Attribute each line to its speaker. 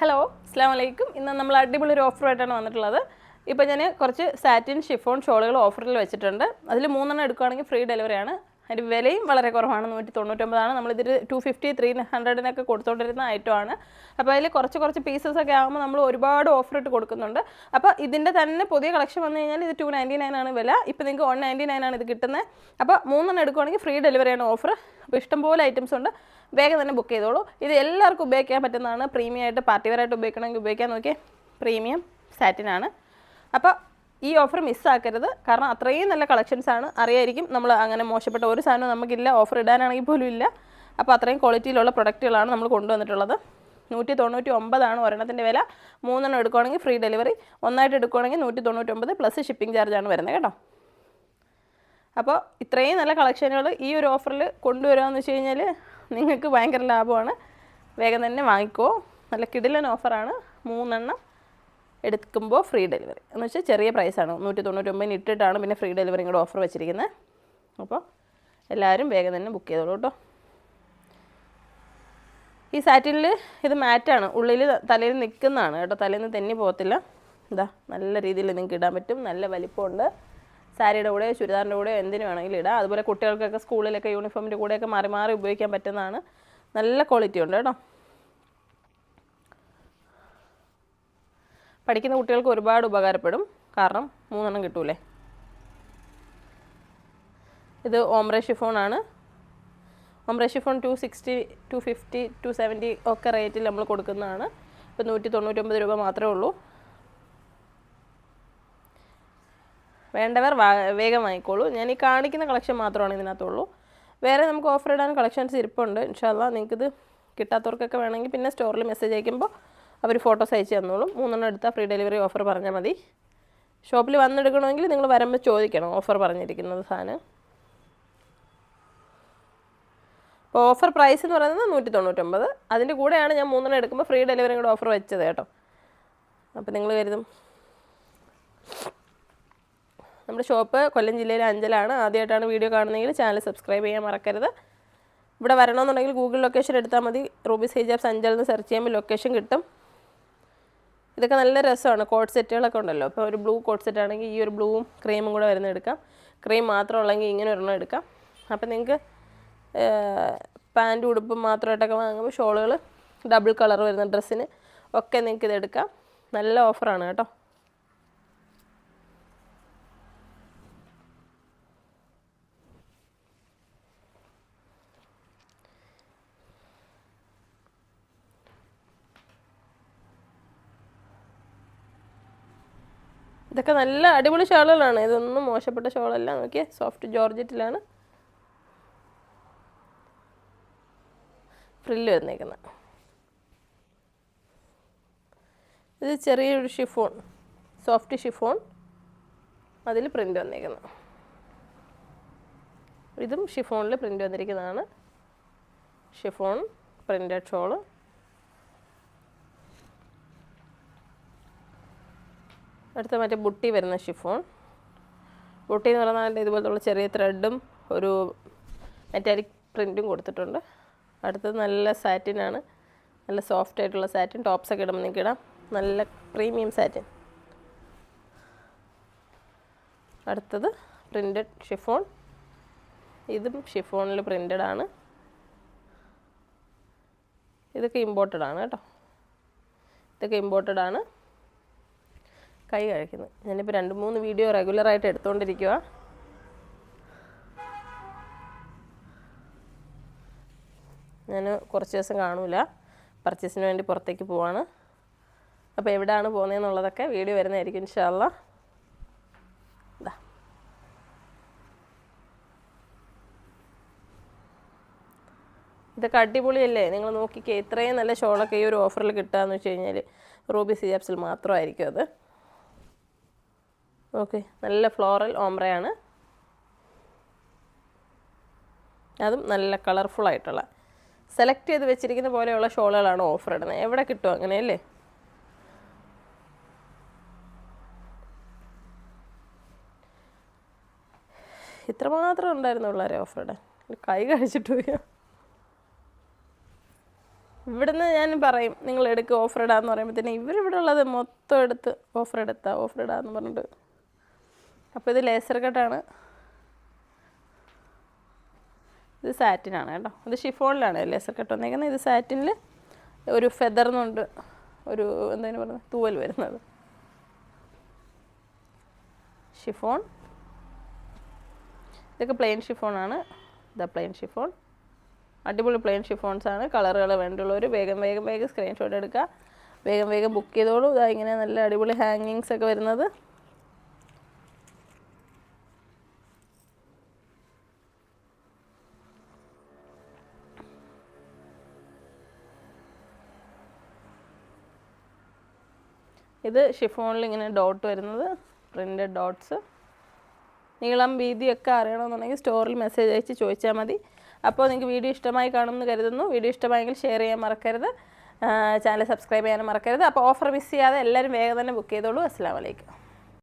Speaker 1: Hello അസ്സാം വലൈക്കും ഇന്ന് നമ്മൾ അടിപൊളി ഒരു ഓഫറുമായിട്ടാണ് വന്നിട്ടുള്ളത്. ഇപ്പോൾ ഞാൻ കുറച്ച് സാറ്റിൻ ഷിഫോൺ ഷോളുകൾ ഓഫറിൽ വെച്ചിട്ടുണ്ട്. അതിൽ മൂന്നെണ്ണം എടുക്കുകയാണെങ്കിൽ ഫ്രീ ഡെലിവറിയാണ് അതിന്റെ വിലയും വളരെ കുറവാണ്. നൂറ്റി തൊണ്ണൂറ്റൊമ്പതാണ് നമ്മളിതിൽ ടു ഫിഫ്റ്റി ത്രീ ഹൺഡ്രഡിനൊക്കെ കൊടുത്തുകൊണ്ടിരുന്ന ഐറ്റമാണ് അപ്പോൾ അതിൽ കുറച്ച് കുറച്ച് പീസസ് ഒക്കെ ആകുമ്പോൾ നമ്മൾ ഒരുപാട് ഓഫർ ഇട്ട് കൊടുക്കുന്നുണ്ട്. അപ്പോൾ ഇതിന്റെ തന്നെ പുതിയ കളക്ഷൻ വന്നു കഴിഞ്ഞാൽ ഇത് ടു നയന്റി നയൻ ആണ് വില. ഇപ്പോൾ നിങ്ങൾക്ക് വൺ നയന്റി നയൻ ആണ് ഇത് കിട്ടുന്നത് അപ്പോൾ മൂന്നെണ്ണം എടുക്കുവാണെങ്കിൽ ഫ്രീ ഡെലിവറിയാണ് ഓഫർ അപ്പോൾ ഇഷ്ടംപോലെ ഐറ്റംസ് ഉണ്ട്. വേഗം തന്നെ ബുക്ക് ചെയ്തോളൂ. ഇത് എല്ലാവർക്കും ഉപയോഗിക്കാൻ പറ്റുന്നതാണ്. പ്രീമിയം ആയിട്ട് പാർട്ടി ആയിട്ട് ഉപയോഗിക്കണമെങ്കിൽ ഉപയോഗിക്കാൻ നോക്കിയേ. പ്രീമിയം സാറ്റിനാണ് അപ്പോൾ ഈ ഓഫർ മിസ്സാക്കരുത് കാരണം അത്രയും നല്ല കളക്ഷൻസ് ആണ്. അറിയായിരിക്കും നമ്മൾ അങ്ങനെ മോശപ്പെട്ട ഒരു സാധനവും നമുക്കില്ല ഓഫർ ഇടാനാണെങ്കിൽ പോലും ഇല്ല. അപ്പോൾ അത്രയും ക്വാളിറ്റിയിലുള്ള പ്രൊഡക്റ്റുകളാണ് നമ്മൾ കൊണ്ടുവന്നിട്ടുള്ളത്. നൂറ്റി തൊണ്ണൂറ്റി ഒമ്പതാണ് ഒരെണ്ണത്തിന്റെ വില. മൂന്നെണ്ണം എടുക്കുകയാണെങ്കിൽ ഫ്രീ ഡെലിവറി ഒന്നായിട്ട് എടുക്കുകയാണെങ്കിൽ നൂറ്റി തൊണ്ണൂറ്റൊമ്പത് പ്ലസ് ഷിപ്പിംഗ് ചാർജാണ് വരുന്നത് കേട്ടോ. അപ്പോൾ ഇത്രയും നല്ല കളക്ഷനുകൾ ഈ ഒരു ഓഫറിൽ കൊണ്ടുവരാമെന്ന് വെച്ച് കഴിഞ്ഞാൽ നിങ്ങൾക്ക് ഭയങ്കര ലാഭമാണ്. വേഗം തന്നെ വാങ്ങിക്കോ. നല്ല കിടിലൻ ഓഫറാണ് മൂന്നെണ്ണം എടുക്കുമ്പോൾ ഫ്രീ ഡെലിവറി. എന്ന് വെച്ചാൽ ചെറിയ പ്രൈസാണ്. നൂറ്റി തൊണ്ണൂറ്റൊമ്പതിന് ഇട്ടിട്ടാണ് പിന്നെ ഫ്രീ ഡെലിവറി കൂടെ ഓഫർ വെച്ചിരിക്കുന്നത് അപ്പോൾ എല്ലാവരും വേഗം തന്നെ ബുക്ക് ചെയ്തോളൂ കേട്ടോ. ഈ സാറ്റിനിൽ ഇത് മാറ്റാണ്. ഉള്ളിൽ തലയിൽ നിൽക്കുന്നതാണ് കേട്ടോ. തലയിൽ നിന്ന് തെന്നി പോകത്തില്ല. ഇതാ നല്ല രീതിയിൽ നിങ്ങൾക്ക് ഇടാൻ പറ്റും. നല്ല വലിപ്പമുണ്ട്. സാരിയുടെ കൂടെ ചുരിദാറിന്റെ കൂടെ എന്തിനു വേണമെങ്കിലും ഇടാം. അതുപോലെ കുട്ടികൾക്കൊക്കെ സ്കൂളിലൊക്കെ യൂണിഫോമിന്റെ കൂടെയൊക്കെ മാറി മാറി ഉപയോഗിക്കാൻ പറ്റുന്നതാണ്. നല്ല ക്വാളിറ്റി ഉണ്ട് കേട്ടോ. പഠിക്കുന്ന കുട്ടികൾക്ക് ഒരുപാട് ഉപകാരപ്പെടും. കാരണം മൂന്നെണ്ണം കിട്ടൂലേ? ഇത് ombre ഷിഫോണാണ്. Ombre chiffon two sixty two fifty two seventy ഒക്കെ റേറ്റിൽ നമ്മൾ കൊടുക്കുന്നതാണ്. ഇപ്പോൾ നൂറ്റി തൊണ്ണൂറ്റൊമ്പത് രൂപ മാത്രമേ ഉള്ളൂ. വേണ്ടവർ വേഗം വാങ്ങിക്കോളൂ. ഞാൻ ഈ കാണിക്കുന്ന കളക്ഷൻ മാത്രമാണ് ഇതിനകത്തുള്ളൂ. വേറെ നമുക്ക് ഓഫർ ഇടാൻ കളക്ഷൻസ് ഇരിപ്പുണ്ട്. ഇൻഷാല്ല നിങ്ങൾക്കിത് കിട്ടാത്തവർക്കൊക്കെ വേണമെങ്കിൽ പിന്നെ സ്റ്റോറിൽ മെസ്സേജ് അയക്കുമ്പോൾ അവർ ഫോട്ടോസ് അയച്ച് തന്നോളും. മൂന്നെണ്ണം എടുത്താൽ ഫ്രീ ഡെലിവറി ഓഫർ പറഞ്ഞാൽ മതി. ഷോപ്പിൽ വന്നെടുക്കണമെങ്കിൽ നിങ്ങൾ വരുമ്പോൾ ചോദിക്കണം ഓഫർ പറഞ്ഞിരിക്കുന്നത് സാധനം. അപ്പോൾ ഓഫർ പ്രൈസ് എന്ന് പറയുന്നത് നൂറ്റി തൊണ്ണൂറ്റൊമ്പത് അതിന്റെ കൂടെയാണ് ഞാൻ മൂന്നെണ്ണം എടുക്കുമ്പോൾ ഫ്രീ ഡെലിവറി കൂടെ ഓഫർ വെച്ചത് കേട്ടോ. അപ്പോൾ നിങ്ങൾ കരുതും നമ്മുടെ ഷോപ്പ് കൊല്ലം ജില്ലയിലെ അഞ്ചലാണ്. ആദ്യമായിട്ടാണ് വീഡിയോ കാണുന്നതെങ്കിൽ ചാനൽ സബ്സ്ക്രൈബ് ചെയ്യാൻ മറക്കരുത്. ഇവിടെ വരണമെന്നുണ്ടെങ്കിൽ ഗൂഗിൾ ലൊക്കേഷൻ എടുത്താൽ മതി. റൂബീസ് ഹേജാബ്സ് അഞ്ചൽ എന്ന് സെർച്ച് ചെയ്യുമ്പോൾ ലൊക്കേഷൻ കിട്ടും. ഇതൊക്കെ നല്ല രസമാണ്. കോട്ട് സെറ്റുകളൊക്കെ ഉണ്ടല്ലോ. അപ്പോൾ ഒരു ബ്ലൂ കോട്ട് സെറ്റ് ആണെങ്കിൽ ഈ ഒരു ബ്ലൂവും ക്രീമും കൂടെ വരുന്ന എടുക്കാം. ക്രീം മാത്രം ഉള്ളെങ്കിൽ ഇങ്ങനെ ഒരെണ്ണം എടുക്കാം. അപ്പോൾ നിങ്ങൾക്ക് പാന്റ് ഉടുപ്പും മാത്രമായിട്ടൊക്കെ വാങ്ങുമ്പോൾ ഷോളുകൾ ഡബിൾ കളർ വരുന്ന ഡ്രസ്സിന് ഒക്കെ നിങ്ങൾക്ക് ഇത് എടുക്കാം. നല്ല ഓഫറാണ് കേട്ടോ. ഇതൊക്കെ നല്ല അടിപൊളി ഷോളുകളാണ്. ഇതൊന്നും മോശപ്പെട്ട ഷോളല്ല. നോക്കിയേ സോഫ്റ്റ് ജോർജറ്റിലാണ്. ഫ്രില്ല് വന്നേക്കുന്നത് ഇത് ചെറിയൊരു ഷിഫോൺ. Soft chiffon. അതിൽ പ്രിന്റ് വന്നിരിക്കുന്നു ഇതും ഷിഫോണിൽ പ്രിന്റ് വന്നിരിക്കുന്നതാണ്. Chiffon printed shawl. അടുത്ത മറ്റേ ബുട്ടി വരുന്ന ഷിഫോൺ ബുട്ടി എന്ന് പറഞ്ഞാൽ ഇതുപോലത്തുള്ള ചെറിയ ത്രെഡും ഒരു മെറ്റാലിക് പ്രിന്റും കൊടുത്തിട്ടുണ്ട്. അടുത്തത് നല്ല സാറ്റിനാണ് നല്ല സോഫ്റ്റ് ആയിട്ടുള്ള സാറ്റിൻ ടോപ്സൊക്കെ ഇടുമ്പോൾ നിങ്ങൾക്ക് ഇടാം. നല്ല പ്രീമിയം സാറ്റിൻ അടുത്തത് പ്രിന്റഡ് ഷിഫോൺ ഇതും ഷിഫോണിൽ പ്രിന്റഡ് ആണ്. ഇതൊക്കെ ഇമ്പോർട്ടഡ് ആണ് കേട്ടോ. ഇതൊക്കെ ഇമ്പോർട്ടഡ് ആണ്. കൈ കഴിക്കുന്നത് ഞാനിപ്പോൾ രണ്ട് മൂന്ന് വീഡിയോ റെഗുലറായിട്ട് എടുത്തുകൊണ്ടിരിക്കുക ഞാൻ കുറച്ച് ദിവസം കാണൂല. പർച്ചേസിന് വേണ്ടി പുറത്തേക്ക് പോവാണ്. അപ്പോൾ എവിടെയാണ് പോകുന്നതെന്നുള്ളതൊക്കെ വീഡിയോ വരുന്നതായിരിക്കും ഇൻഷാല്ല ഇതാ ഇതൊക്കെ അടിപൊളിയല്ലേ? നിങ്ങൾ നോക്കിക്കേ ഇത്രയും നല്ല ഷോളൊക്കെ ഈ ഒരു ഓഫറിൽ കിട്ടുകയെന്ന് വെച്ച് കഴിഞ്ഞാൽ റൂബി സിയാപ്സിൽ മാത്രമായിരിക്കും അത്. ഓക്കെ. നല്ല ഫ്ലോറൽ ഓംബ്രയാണ് അതും നല്ല കളർഫുൾ ആയിട്ടുള്ള. സെലക്ട് ചെയ്ത് വെച്ചിരിക്കുന്ന പോലെയുള്ള ഷോളുകളാണ് ഓഫർ ഇടുന്നത് എവിടെ കിട്ടും അങ്ങനെയല്ലേ? ഇത്രമാത്രം ഉണ്ടായിരുന്നു പിള്ളേരെ ഓഫർ ഇടാൻ കൈ കഴിച്ചിട്ട് പോയി. ഇവിടുന്ന് ഞാൻ പറയും നിങ്ങൾ എടുക്കുക ഓഫർ ഇടാന്ന് പറയുമ്പോഴത്തേന് ഇവരിവിടെ ഉള്ളത് മൊത്തം എടുത്ത് ഓഫർ എടുത്താൽ ഓഫർ ഇടാന്ന് പറഞ്ഞിട്ട്. അപ്പോൾ ഇത് ലേസർ കട്ടാണ് ഇത് സാറ്റിനാണ് കേട്ടോ. ഇത് ഷിഫോണിലാണ് ലേസർ കട്ട് വന്നേക്കുന്നത് ഇത് സാറ്റിനിൽ ഒരു ഫെദർ ഫെദർന്നുണ്ട് ഒരു എന്താണ് പറയുന്നത്? തൂവൽ വരുന്നത്. ഷിഫോൺ ഇതൊക്കെ പ്ലെയിൻ ഷിഫോണാണ് ഇതാ പ്ലെയിൻ ഷിഫോൺ അടിപൊളി പ്ലെയിൻ ഷിഫോൺസ് ആണ്. കളറുകൾ വേണ്ടിയുള്ളവർ വേഗം വേഗം വേഗം സ്ക്രീൻഷോട്ട് എടുക്കുക. വേഗം വേഗം ബുക്ക് ചെയ്തോളൂ. ഇതാ ഇങ്ങനെ നല്ല അടിപൊളി ഹാങ്ങിങ്സ് ഒക്കെ വരുന്നത്. ഇത് ഷിഫോണിൽ ഇങ്ങനെ ഡോട്ട് വരുന്നത് പ്രിന്റഡ് ഡോട്ട്സ് നീളം വീതിയൊക്കെ അറിയണമെന്നുണ്ടെങ്കിൽ സ്റ്റോറിൽ മെസ്സേജ് അയച്ച് ചോദിച്ചാൽ മതി. അപ്പോൾ നിങ്ങൾക്ക് വീഡിയോ ഇഷ്ടമായി കാണുമെന്ന് കരുതുന്നു. വീഡിയോ ഇഷ്ടമായെങ്കിൽ ഷെയർ ചെയ്യാൻ മറക്കരുത്. ചാനൽ സബ്സ്ക്രൈബ് ചെയ്യാനും മറക്കരുത്. അപ്പോൾ ഓഫർ മിസ് ചെയ്യാതെ എല്ലാവരും വേഗം തന്നെ ബുക്ക് ചെയ്തോളൂ. അസ്സാം വലൈക്കും